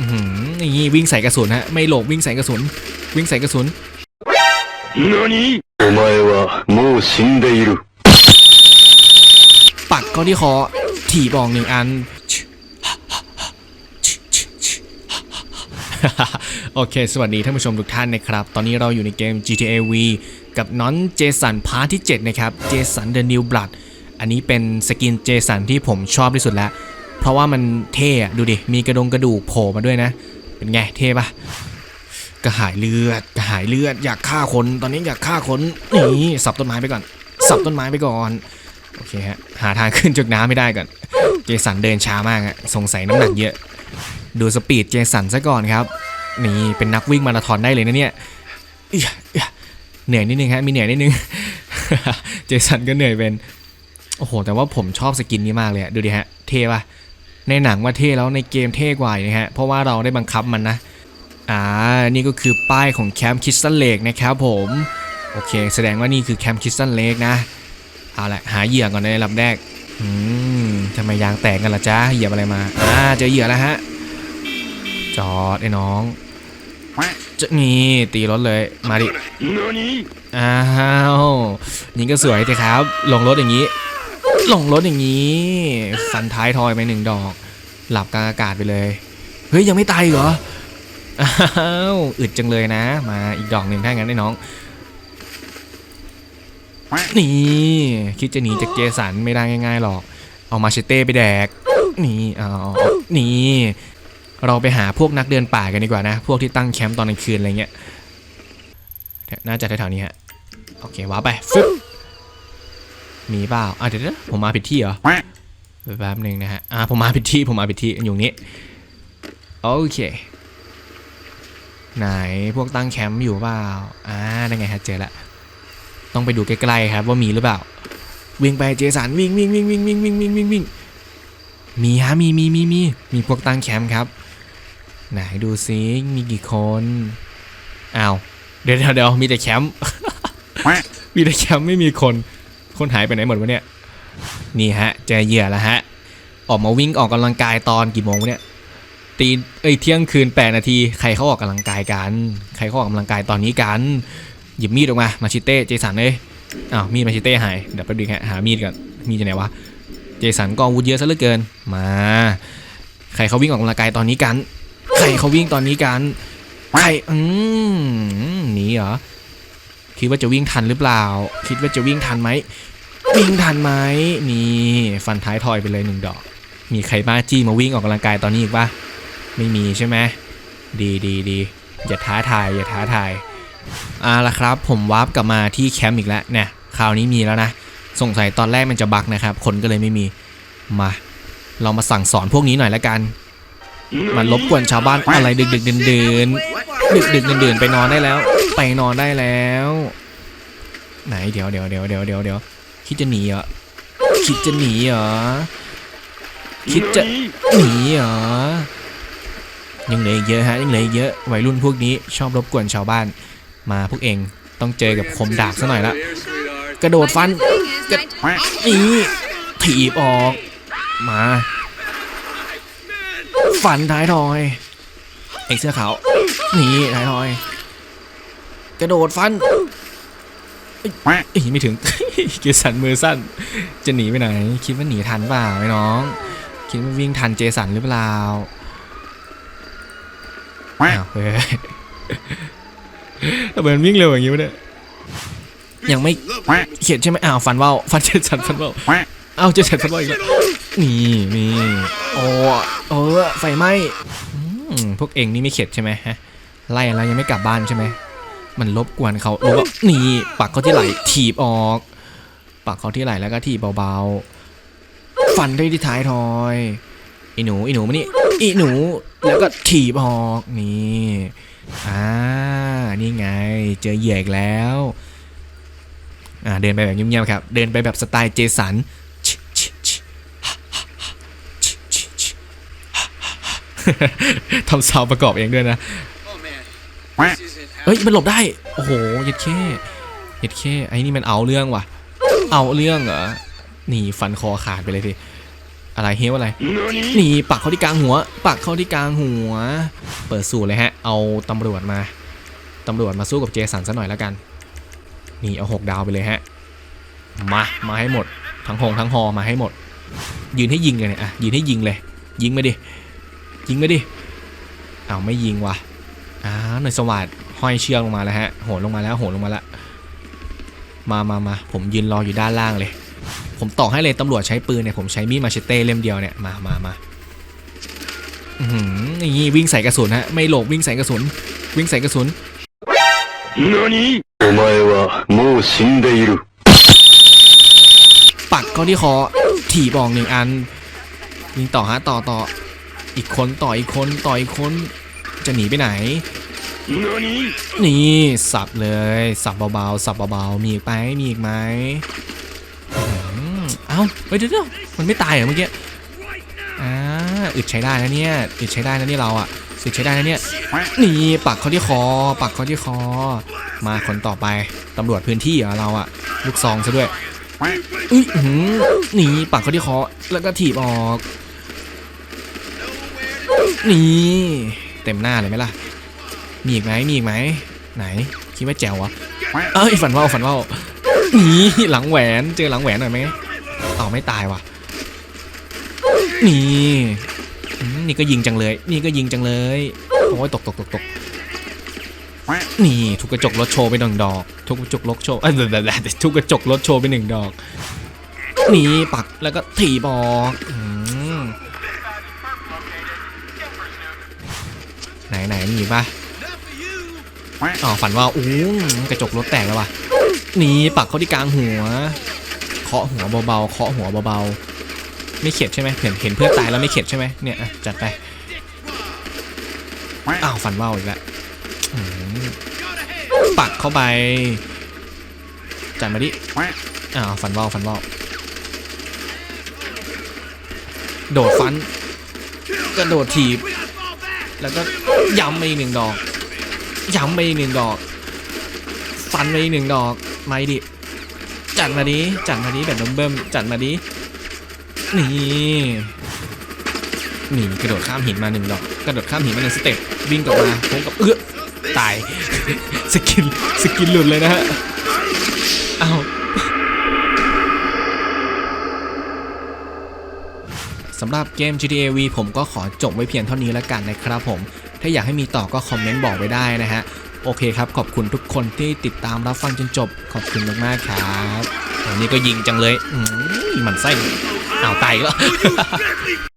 อื้อหือนี่วิ่งใส่กระสุนฮะไม่หลบวิ่งใส่กระสุน วิ่งใส่กระสุน 何お前はもう死んでいる。 ปักเข้าที่คอถีบออกหนึ่งอัน โอเค สวัสดีท่านผู้ชมทุกท่านนะครับ ตอนนี้เราอยู่ในเกม GTA V กับน้อนเจสันพาร์ทที่ 7 นะครับเจสัน The New Blood อันนี้เป็นสกินเจสันที่ผมชอบที่สุดแล้ว เพราะว่ามันเท่ดูดิ มีกระดงกระดูกโผล่มาด้วยนะ เป็นไงเท่ปะกระหายเลือดกระหายเลือดอยากฆ่าคนตอนนี้อยากฆ่าคนนี่สับต้นไม้ไปก่อน สับต้นไม้ไปก่อนโอเคฮะหาทางขึ้นจากน้ำไม่ได้ก่อน เจสันเดินช้ามากอะสงสัยน้ำหนักเยอะ ดูสปีดเจสันซะก่อนครับนี่เป็นนักวิ่งมาราธอนได้เลยนะเนี่ยเหนื่อยนิดนึงฮะมีเหนื่อยนิดนึงเจสันก็เหนื่อยเป็นโอ้โหแต่ว่าผมชอบสกินนี้มากเลยดูดิฮะเท่ป่ะ ในหนังว่าเท่แล้วในเกมเท่กว่าอีกนะฮะเพราะว่าเราได้บังคับมันนะอ่านี่ก็คือป้ายของแคมป์คิสตันเลกนะครับผมโอเค แสดงว่านี่คือแคมป์คิสตันเลกนะเอาละหาเหยื่อก่อนในลำแรกอืมทำไมยางแตกกันล่ะจ๊ะเหยียบอะไรมาอ่าเจอเหยื่อแล้วฮะจอดไอ้น้องจะนี่ตีรถเลยมาดิ何อ้าวยิงก็สวยสิครับลงรถอย่างนี้ลงรถอย่างนี้ฟันท้ายทอยไปหนึ่งดอก หลับกลางอากาศไปเลย เฮ้ยยังไม่ตายเหรอ อ้าวอึดจังเลยนะ มาอีกดอกหนึ่งถ้างั้นไอ้น้องนี่คิดจะหนีจากเจสันไม่ได้ง่ายๆหรอก เอามาเชเต้ไปแดก นี่เอานี่เราไปหาพวกนักเดินป่ากันดีกว่านะ พวกที่ตั้งแคมป์ตอนกลางคืนอะไรเงี้ย น่าจะแถวๆนี้ฮะ โอเคว้าไปฟึบมีเปล่าอะเดี๋ยวนะผมมาผิดที่เหรอ แป๊บหนึ่งนะฮะ อ่า ผมมาผิดที่ ผมมาผิดที่อยู่นี้ โอเค ไหนพวกตั้งแคมป์อยู่เปล่า อ่าได้ไงฮะเจอละ ต้องไปดูใกล้ๆครับว่ามีหรือเปล่า วิ่งไปเจสันวิ่งวิ่งวิ่งวิ่งวิ่งวิ่งวิ่งวิ่งวิ่งมีฮะมีมีมีมีมีพวกตั้งแคมป์ครับ ไหนดูซิมีกี่คนอ้าวเดี๋ยวเดี๋ยวมีแต่แคมป์มีแต่แคมป์ไม่มีคน คนหายไปไหนหมดวะเนี่ย นี่ฮะเจอเหยื่อแล้วฮะ ออกมาวิ่งออกกำลังกายตอนกี่โมงเนี่ยตีเอ้ยเที่ยงคืนแปดนาทีใครเขาออกกำลังกายกัน ใครเขาออกกำลังกายตอนนี้กัน หยิบมีดออกมา มาชิเต้เจสันเลยอ้าวมีดมาชิเต้หาย เดี๋ยวไปดูฮะหามีดก่อน มีดอยู่ไหนวะ เจสันก็อาวุธเยอะซะเหลือเกิน มา ใครเขาวิ่งออกกำลังกายตอนนี้กัน ใครเขาวิ่งตอนนี้กัน ใคร อืมหนีเหรอ คิดว่าจะวิ่งทันหรือเปล่า คิดว่าจะวิ่งทันไหม วิ่งทันไหมนี่ฟันท้ายทอยไปเลยหนึ่งดอก มีใครบ้าจี้มาวิ่งออกกำลังกายตอนนี้อีกปะไม่มีใช่ไหมดีดีดีอย่าท้าทายอย่าท้าทายเอาละครับ ผมวาร์ปกลับมาที่แคมป์อีกแล้วเนี่ยคราวนี้มีแล้วนะสงสัยตอนแรกมันจะบักนะครับ คนก็เลยไม่มีมา เรามาสั่งสอนพวกนี้หน่อยละกัน มันรบกวนชาวบ้านอะไรดึกดึกเดินเดินดึกดึกเดินเดินไปนอนได้แล้ว ไปนอนได้แล้ว ไหนเดี๋ยวเดี๋ยวเดี๋ยวเดี๋ยวเดี๋ยวเดี๋ยว คิดจะหนีเหรอ คิดจะหนีเหรอ คิดจะหนีเหรอ ยังเหลืออีกเยอะฮะ ยังเหลืออีกเยอะวัยรุ่นพวกนี้ชอบรบกวนชาวบ้าน มาพวกเองต้องเจอกับคมดาบซะหน่อยละ กระโดดฟันกระนี่ถีบออก มา ฟันท้ายทอยไอ้เสื้อขาวหนีท้ายทอย กระโดดฟัน เอ้ยไม่ถึงเกสันมือสั้น จะหนีไปไหน คิดว่าหนีทันเปล่าไอ้น้อง คิดว่าวิ่งทันเจสันหรือเปล่าอ้าวเฮ้ยทำไมมันวิ่งเร็วอย่างนี้วะเนี่ยยังไม่เขียนใช่ไหมอ้าวฟันว่าวฟันเจสันฟันว่าวอ้าวเจสันฟันว่าวอีกแล้วนี่นี่โอ้เออไฟไหม้พวกเองนี่ไม่เข็ดใช่ไหมฮะไล่แล้วยังไม่กลับบ้านใช่ไหม มันรบกวนเขารู้ว่านี่ปักเขาที่ไหลถีบออก ปักเขาที่ไหลแล้วก็ถีบเบาๆ ฟันได้ที่ท้ายทอยอ้หนูอ้หนูมานี่อ้หนูแล้วก็ถีบออกนี่อ่านี่ไง เจอเหยื่ออีกแล้วอ่าเดินไปแบบเงียบๆครับ เดินไปแบบสไตล์เจสันทำซาวประกอบเองด้วยนะ เฮ้ยมันหลบได้ โอ้โหเย็ดแค่เย็ดแค่ไอ้นี่มันเอาเรื่องว่ะ เอาเรื่องเหรอหนีฟันคอขาดไปเลยทีอะไรเฮลอะไร何นี่ปักเข้าที่กลางหัว ปักเข้าที่กลางหัว เปิดสูตรเลยฮะ เอาตำรวจมาตำรวจมาสู้กับเจสันซะหน่อยแล้วกันนี่เอาหกดาวไปเลยฮะมามาให้หมด ทั้งหงทั้งฮอมาให้หมด ยืนให้ยิงเลยเนี่ยอะยืนให้ยิงเลย ยิงมาดิยิงมาดิเอาไม่ยิงว่ะอ้าวหน่วยสวัสด ห้อยเชือกลงมาแล้วฮะ โหนลงมาแล้ว โหนลงมาแล้ว มามามา ผมยืนรออยู่ด้านล่างเลย ผมต่อให้เลยตำรวจใช้ปืนเนี่ย ผมใช้มีดมาเชเต้เล่มเดียวเนี่ย มามามาอือหืออย่างงี้วิ่งใส่กระสุนฮะ ไม่หลบวิ่งใส่กระสุน วิ่งใส่กระสุน 何お前はもう死んでいる。 ปักเข้าที่คอ ถีบออกหนึ่งอัน ยิงต่อฮะ ต่อต่อ อีกคนต่ออีกคนต่ออีกคน จะหนีไปไหน 何 นี่สับเลย สับเบาๆ สับเบาๆ มีอีกไหมมีอีกไหมอื้อหือเอ้าเฮ้ยเดี๋ยวมันไม่ตายเหรอเมื่อกี้อ่าอึดใช้ได้นะเนี่ยอึดใช้ได้นะเนี่ยเราอะอึดใช้ได้นะเนี่ยนี่ปักเขาที่คอ ปักเขาที่คอ มาคนต่อไปตำรวจพื้นที่เหรอเราอะลูกซองซะด้วยอุ้ยอื้อหือนี่ปักเขาที่คอแล้วก็ถีบออกนี่เต็มหน้าเลยไหมล่ะ มีอีกไหมมีอีกไหมไหนคิดว่าแจ๋ววะเอ้ยฝันว่าวฝันว่าวนี่หลังแหวนเจอหลังแหวนหน่อยไหมเอาไม่ตายว่ะนี่นี่ก็ยิงจังเลย นี่ก็ยิงจังเลยโอ้ยตกตกตกตกนี่ทุกกระจกรถโชว์ไปหนึ่งดอก ทุกกระจกรถโชว์เอ้ยแบบแบบทุกกระจกรถโชว์ไปหนึ่งดอกนี่ปักแล้วก็ถีบออกไหนไหนมีอีกปะ อ๋อฝันว่าอู้กระจกรถแตกแล้วว่ะหนีปักเข้าที่กลางหัว เคาะหัวเบาๆ เคาะหัวเบาๆ ไม่เข็ดใช่ไหมเห็นเห็นเพื่อนตายแล้วไม่เข็ดใช่ไหมเนี่ยจัดไป อ้าวฝันว่าวอีกแล้วปักเข้าไป จัดมาดิ อ้าวฝันว่าฝันว่าโดดฟันกระโดดถีบ แล้วก็ย้ำอีกหนึ่งดอก ย้ำไปอีกหนึ่งดอก ฟันไปอีกหนึ่งดอก ไม่ดิ จัดมาดิ จัดมาดิแบบเบิ่มๆจัดมาดิ นี่ นี่กระโดดข้ามหินมาหนึ่งดอก กระโดดข้ามหินมาหนึ่งสเต็ป วิ่งกลับมาพร้อมกับเอื้อตาย สกิน สกินหลุดเลยนะฮะ สำหรับเกม GTA V ผมก็ขอจบไว้เพียงเท่านี้แล้วกันนะครับผม ถ้าอยากให้มีต่อก็คอมเมนต์บอกไว้ได้นะฮะ โอเคครับ ขอบคุณทุกคนที่ติดตามรับฟังจนจบ ขอบคุณมากๆครับอันนี้ก็ยิงจังเลย อืมมันไส้อ้าวตายอีกแล้ว